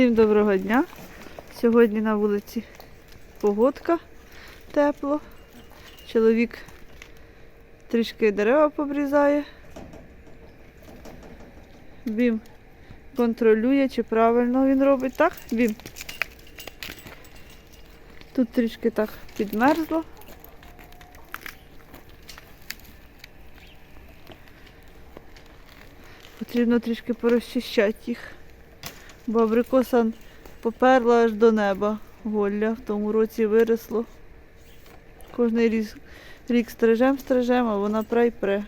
Всім доброго дня. Сьогодні на вулиці погодка тепло. Чоловік трішки дерева побрізає. Бім контролює, чи правильно він робить, так? Бім. Тут трішки так підмерзло. Потрібно трішки порозчищати їх. Бо абрикоса поперла аж до неба голля. В тому році виросло. Кожний рік, рік стрижем, стрижем, а вона пре й пре.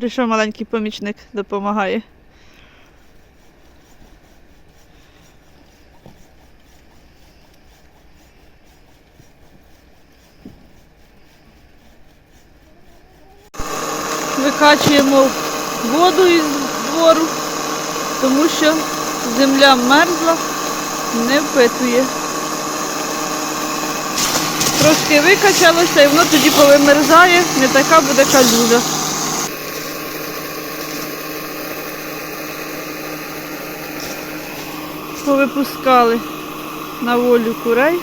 Прийшов маленький помічник, допомагає. Викачуємо воду із двору, тому що земля мерзла, не впитує. Трошки викачалося і воно тоді повимерзає, не така буде калюжа. Повипускали на волю курей.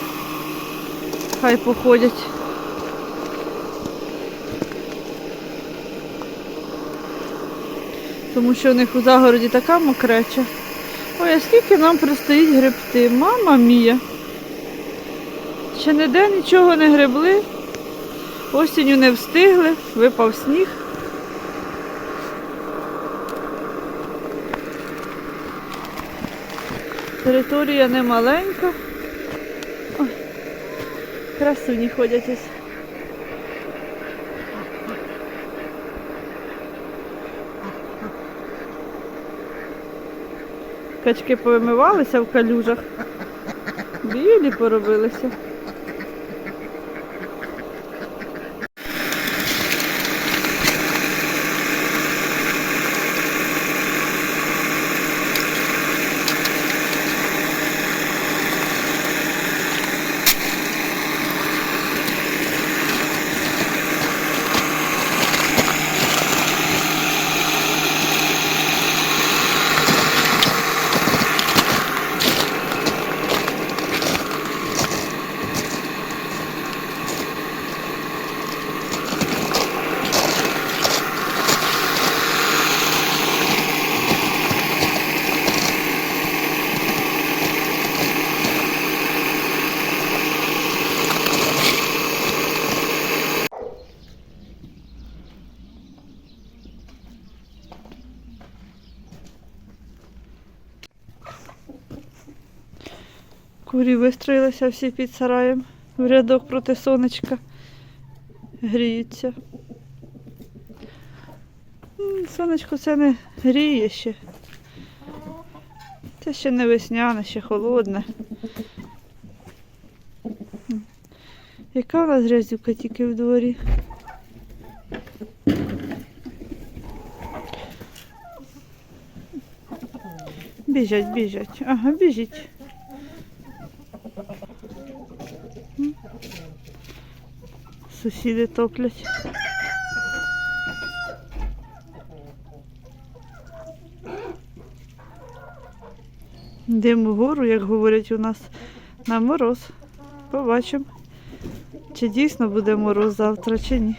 Хай походять. Тому що у них у загороді така мокреча. Ой, а скільки нам предстоїть гребти? Мама мія. Ще ніде нічого не гребли. Осінню не встигли, випав сніг. Територія не маленька. Ой, красуні ходять ось. Качки повимивалися в калюжах. Білі поробилися. Курі вистроїлися всі під сараєм в рядок проти сонечка. Гріються. Сонечко це не гріє ще. Це ще не весняне, ще холодне. Яка у нас грязюка тільки в дворі? Біжать, біжать. Ага, біжіть. Сусіди топлять. Йдемо вгору, як говорять у нас, на мороз. Побачимо, чи дійсно буде мороз завтра, чи ні.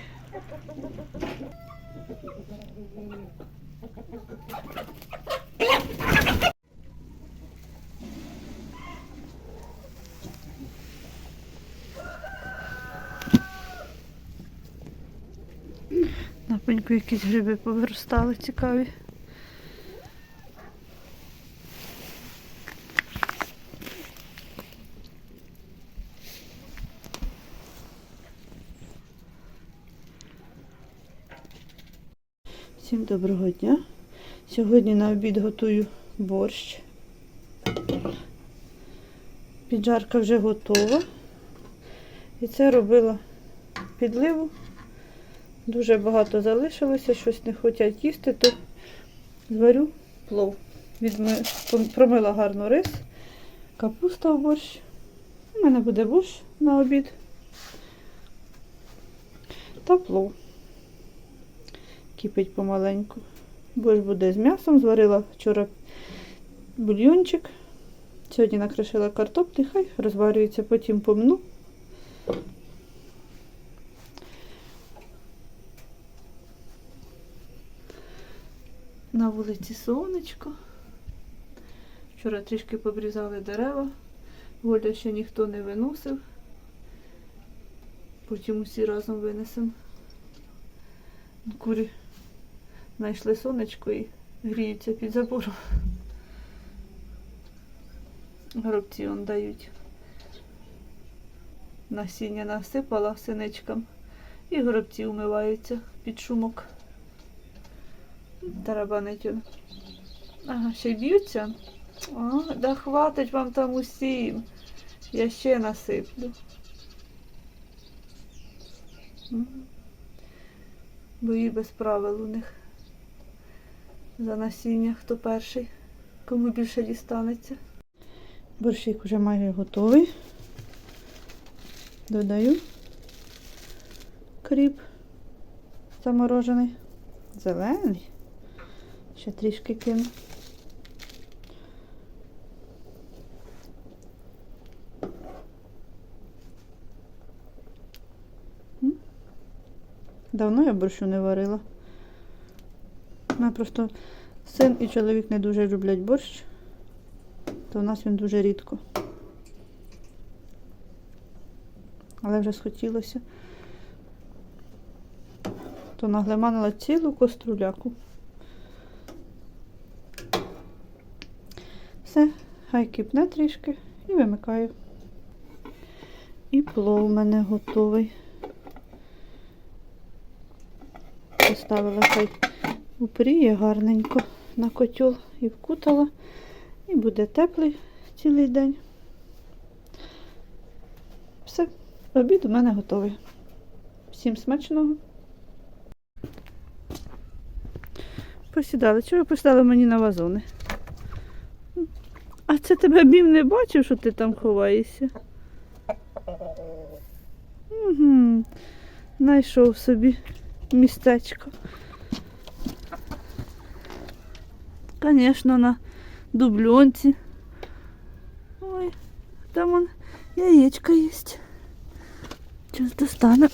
На якісь гриби повиростали цікаві. Всім доброго дня. Сьогодні на обід готую борщ. Піджарка вже готова. І це робила підливу. Дуже багато залишилося, щось не хочуть їсти, то зварю плов. Відми... Промила гарно рис, капуста в борщ. У мене буде борщ на обід. Та плов. Кипить помаленьку. Борщ буде з м'ясом. Зварила вчора бульйончик. Сьогодні накришила картоплі, хай розварюється, потім помну. На вулиці сонечко. Вчора трішки побрізали дерева. Голя ще ніхто не виносив. Потім усі разом винесемо. Курі знайшли сонечко і гріються під забором. Горобці он дають. Насіння насипала синичкам. І горобці умиваються під шумок. Тарабанить. Ага, ще й б'ються. А, да хватить вам там усім. Я ще насиплю. Бої без правил у них. За насіння, хто перший, кому більше дістанеться. Борщик вже майже готовий. Додаю кріп заморожений. Зелений. Ще трішки кину. Давно я борщу не варила. Мене просто син і чоловік не дуже люблять борщ, то в нас він дуже рідко. Але вже схотілося. То наглиманила цілу коструляку. Все, хай кипне трішки і вимикаю. І плов у мене готовий. Поставила хай упріє гарненько на котел і вкутала. І буде теплий цілий день. Все, обід у мене готовий. Всім смачного. Посідали. Чого ви посідали мені на вазони? А це тебе бім не бачив, що ти там ховаєшся? Угу. Знайшов собі містечко. Звісно, на дубльонці. Ой, там он яєчко є. Зараз достану.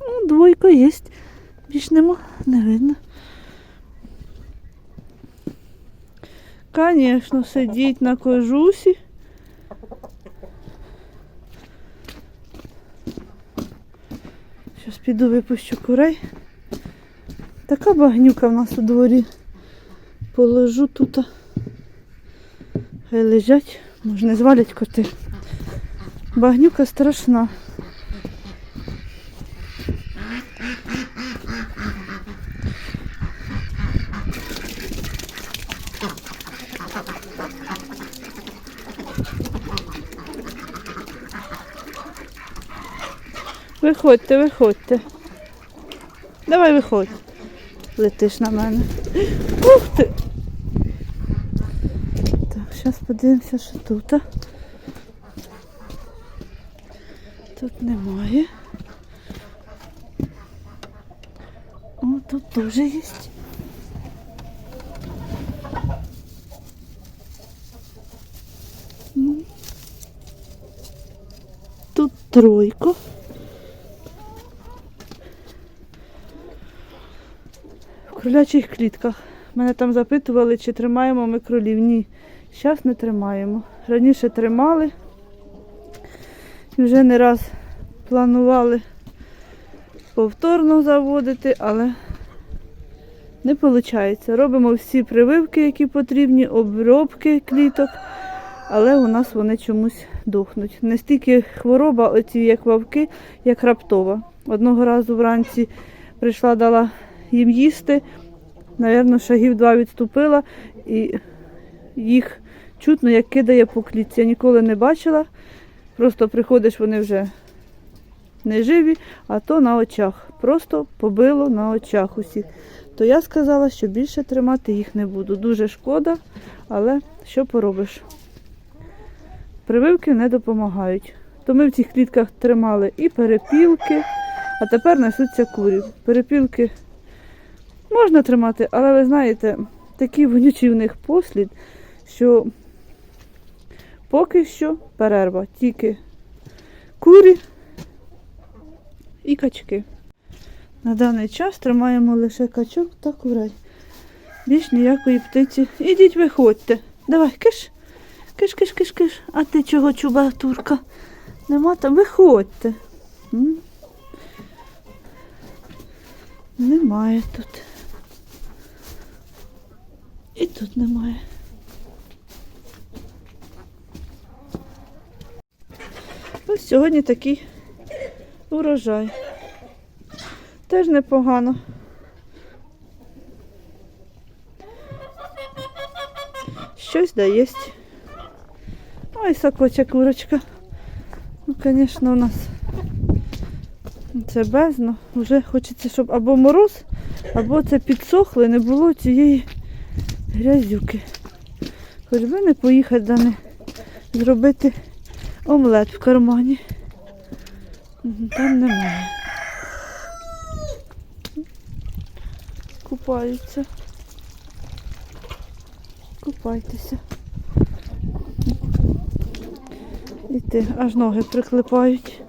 Ну, двойка є. Більш нема, не видно. Конечно, сидіть на кожусі. Зараз піду випущу курей. Така багнюка в нас у дворі. Положу тут. Хай лежать, може не звалять коти. Багнюка страшна. Виходьте, виходьте. Давай виходь. Летиш на мене. Ух ти! Так, зараз подивимося, що тут. Тут немає. О, тут теж є. Ну. Тут тройка. Кролячих клітках. Мене там запитували, чи тримаємо ми кролів. Ні, зараз не тримаємо. Раніше тримали. Вже не раз планували повторно заводити, але не виходить. Робимо всі прививки, які потрібні, обробки кліток, але у нас вони чомусь дохнуть. Не стільки хвороба, оці як вовки, як раптова. Одного разу вранці прийшла, дала їм їсти. Навірно, шагів два відступила і їх чутно, як кидає по клітці. Я ніколи не бачила. Просто приходиш, вони вже не живі, а то на очах. Просто побило на очах усіх. То я сказала, що більше тримати їх не буду. Дуже шкода, але що поробиш? Прививки не допомагають. То ми в цих клітках тримали і перепілки, а тепер несуться курі. Перепілки можна тримати, але ви знаєте, такий вонючий в них послід, що поки що перерва. Тільки курі і качки. На даний час тримаємо лише качок та курей. Більш ніякої птиці. Ідіть, виходьте. Давай, киш. Киш, киш, киш, киш. А ти чого чуба турка? Нема там, виходьте. Немає тут. І тут немає. Ось сьогодні такий урожай. Теж непогано. Щось даєсть. Ой, сокоча курочка. Ну, звісно, у нас це бездно. Вже хочеться, щоб або мороз, або це підсохло і не було цієї грязюки. Хоч би не поїхати да не зробити омлет в кармані. Там немає. Купаються. Купайтеся. І ти аж ноги приклепають.